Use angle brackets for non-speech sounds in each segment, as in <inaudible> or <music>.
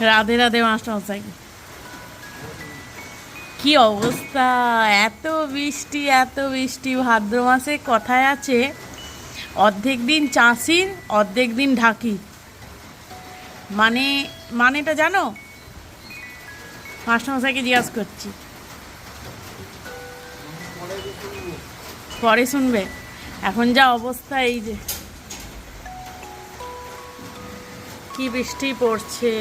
রাধে রাধে মাস্টারমশাই কি অবস্থা? এত বৃষ্টি এত বৃষ্টি। ভাদ্র মাসে কথায় আছে, অর্ধেক দিন চাষির, অর্ধেক দিন ঢাকি। মানে মানেটা জানো? মাস্টারমশাইকে জিজ্ঞাসা করছি। পরে শুনবে। এখন যা অবস্থা, এই যে। কি বৃষ্টি পড়ছে?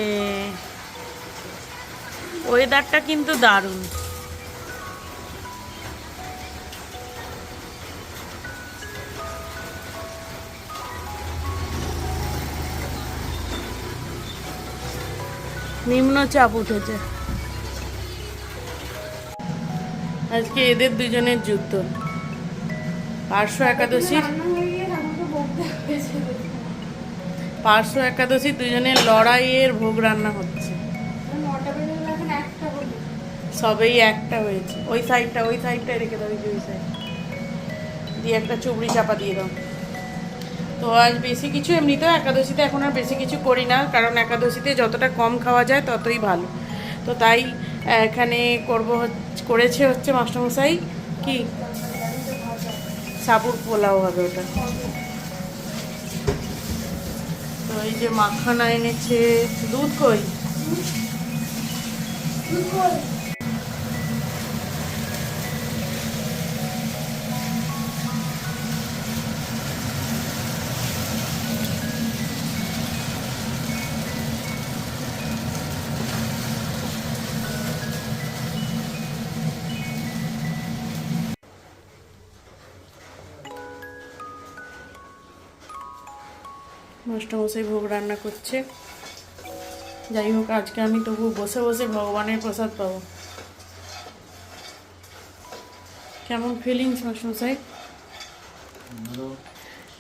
ওয়েদারটা কিন্তু দারুণ। নিম্নচাপ উঠেছে। আজকে এদের দুজনের যুদ্ধ। পার্শ্ব একাদশীর পার্শ্ব একাদশী দুজনের লড়াইয়ের ভোগ রান্না হচ্ছে। সবেই একটা হয়েছে। ওই সাইডটা ওই সাইডটা রেখে দাও ওই সাইড দিয়ে একটা চুবড়ি চাপা দিয়ে দাও। তো আজ বেশি কিছু এমনিতেও একাদশীতে এখন আর বেশি কিছু করি না কারণ একাদশীতে যতটা কম খাওয়া যায় ততই ভালো। তো তাই এখানে করব করেছে হচ্ছে মাস্টারমশাই কি? সাবুর পোলাও হবে ওটা। এই যে মাখানা এনেছে। দুধ কই? মাস্টারমশাই ভোগ রান্না করছে। যাই হোক আজকে আমি তবু বসে বসে ভগবানের প্রসাদ পাবো। কেমন ফিলিংস মাস্টারমশাই?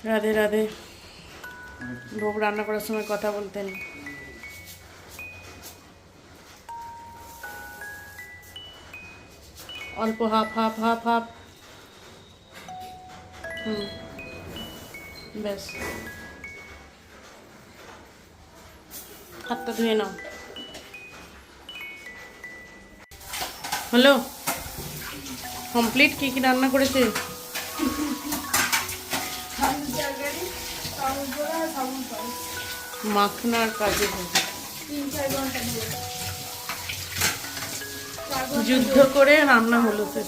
রাধে রাধে। ভোগ রান্না করার সময় কথা বলতেন। অল্প হাফ হাফ হাফ হাফ। হুম ব্যাস। হাতটা ধুয়ে নাও। হ্যালো? কমপ্লিট কি কি রান্না করেছে? মাখনার কাজে যুদ্ধ করে রান্না হলো সে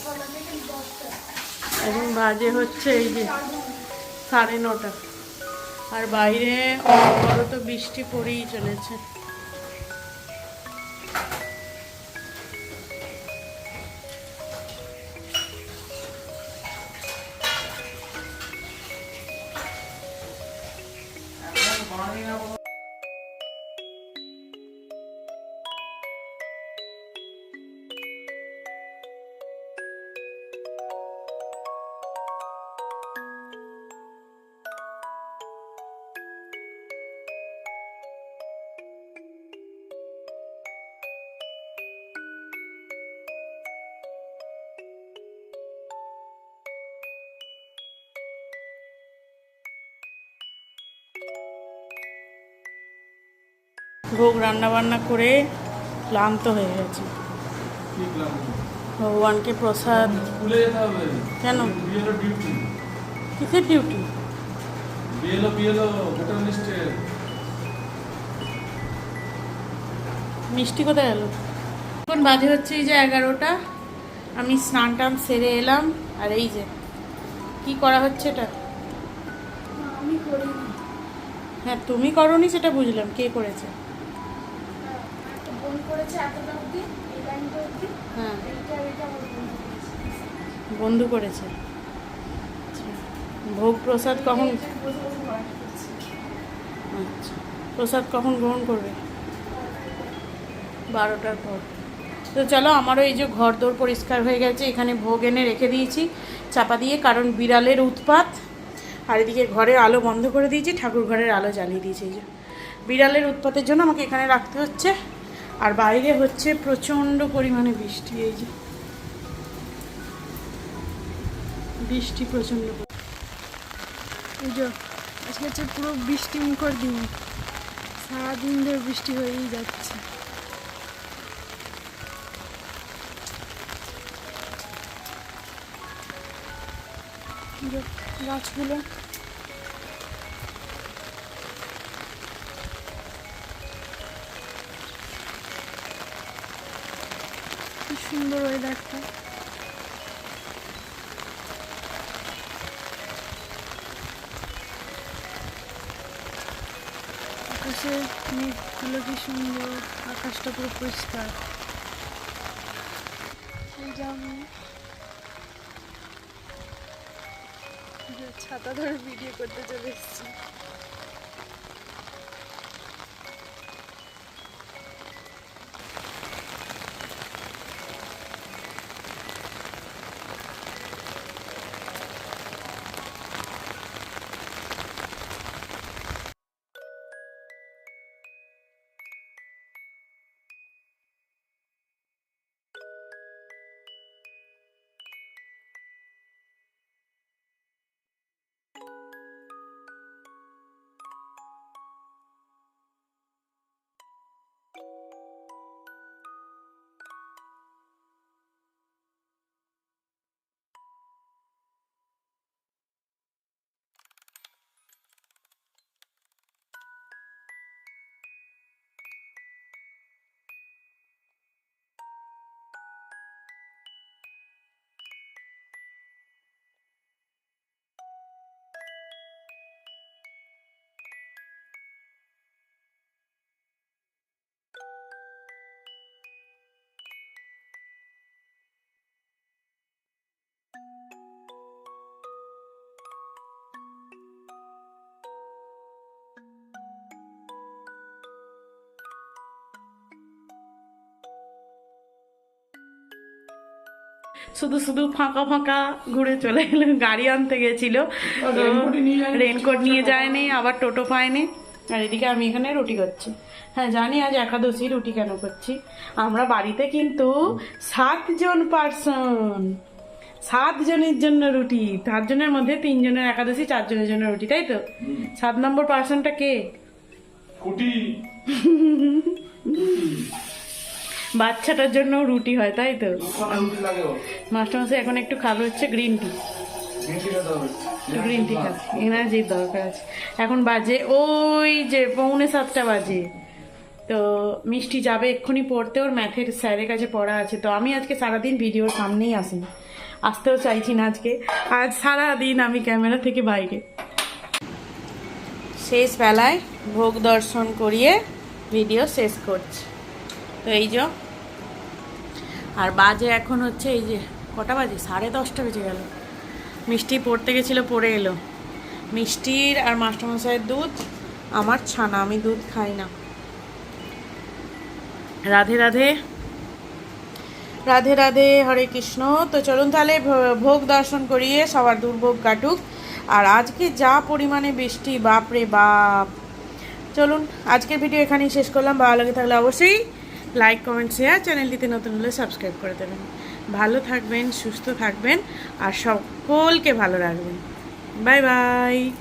এখন বাজে হচ্ছে এই যে সাড়ে নটা। আর বাইরে তো বৃষ্টি পড়েই চলেছে। ভোগ রান্না বান্না করে ক্লান্ত হয়ে গেছে। ভগবানকে প্রসাদ। কেন? কিসের ডিউটি মিষ্টি কোথায় এলো এখন বাজে হচ্ছে এই যে এগারোটা। আমি স্নান টান সেরে এলাম। আর এই যে কি করা হচ্ছে এটা? হ্যাঁ তুমি করনি সেটা বুঝলাম। কে করেছে? একটা করেছে এতটা অবধি এই লাইনটা অবধি। হ্যাঁ। এইটা এইটা আমার করেছে। বন্ধু করেছে। ভোগ প্রসাদ কখন? আচ্ছা। প্রসাদ কখন গ্রহণ করবে? বারোটার পর। তো চলো আমারও এই যে ঘর দোর পরিষ্কার হয়ে গেছে এখানে ভোগ এনে রেখে দিয়েছি। চাপা দিয়ে কারণ বিড়ালের উৎপাত। আর এদিকে ঘরের আলো বন্ধ করে দিয়েছি ঠাকুর ঘরের আলো জ্বালিয়ে দিয়েছি। এই যে বিড়ালের উৎপাতের জন্য আমাকে এখানে রাখতে হচ্ছে। আর বাইরে হচ্ছে প্রচণ্ড পরিমাণে বৃষ্টি, এই যে। বৃষ্টি প্রচণ্ড আজকে হচ্ছে পুরো বৃষ্টি মুখর দিন। সারাদিন ধরে বৃষ্টি হয়েই যাচ্ছে। গাছগুলো সুন্দর ওয়েদারটা আকাশে মেঘগুলো কি সুন্দর, আকাশটা পুরো পরিষ্কার। সেই ছাতা ধরে ভিডিও করতে চলে এসেছি। শুধু শুধু ফাঁকা ফাঁকা ঘুরে চলে গেল গাড়ি আনতে গেছিল। রেনকোটই নিয়ে যায়নি। রেনকোট নিয়ে যায়নি আবার টোটো পায়নি। আর এদিকে আমি এখানে রুটি করছি হ্যাঁ জানি আজ একাদশী রুটি কেন করছি? আমরা বাড়িতে কিন্তু সাতজন পার্সন সাত জনের জন্য রুটি। চারজনের মধ্যে তিনজনের একাদশী চারজনের জন্য রুটি তাই তো? সাত নম্বর পার্সনটা কে? কুটি। <laughs> বাচ্চাটার জন্য রুটি হয় তাই তো। মাস্টারমশাই এখন একটু খাবে হচ্ছে গ্রিন টি গ্রিন টি খাবে এনার্জির দরকার আছে। এখন বাজে ওই যে পৌনে সাতটা বাজে। তো মিষ্টি যাবে এক্ষুনি পড়তে ওর ম্যাথের স্যারের কাছে পড়া আছে। তো আমি আজকে সারাদিন ভিডিওর সামনেই আসিনি। আসতেও চাইছি না আজকে। আজ সারা দিন আমি ক্যামেরা থেকে বাইরে। শেষ বেলায় ভোগ দর্শন করিয়ে ভিডিও শেষ করছি। তো এই যে, আর বাজে এখন হচ্ছে এই যে, কটা বাজে? সাড়ে দশটা বেজে গেল। মিষ্টি পড়তে গেছিল, পড়ে এলো। মিষ্টির আর মাস্টারমশাইয়ের দুধ, আমার ছানা, আমি দুধ খাই না। রাধে রাধে। রাধে রাধে, হরে কৃষ্ণ। তো চলুন তাহলে ভোগ দর্শন করিয়ে সবার দুর্ভোগ কাটুক। আর আজকে যা পরিমাণে বৃষ্টি, বাপরে বাপ। চলুন, আজকের ভিডিও এখানেই শেষ করলাম। ভালো লাগে থাকলে অবশ্যই লাইক কমেন্ট শেয়ার চ্যানেলটিতে নতুন হলে সাবস্ক্রাইব করে দেবেন। ভালো থাকবেন, সুস্থ থাকবেন, আর সকলকে ভালো রাখবেন। Bye bye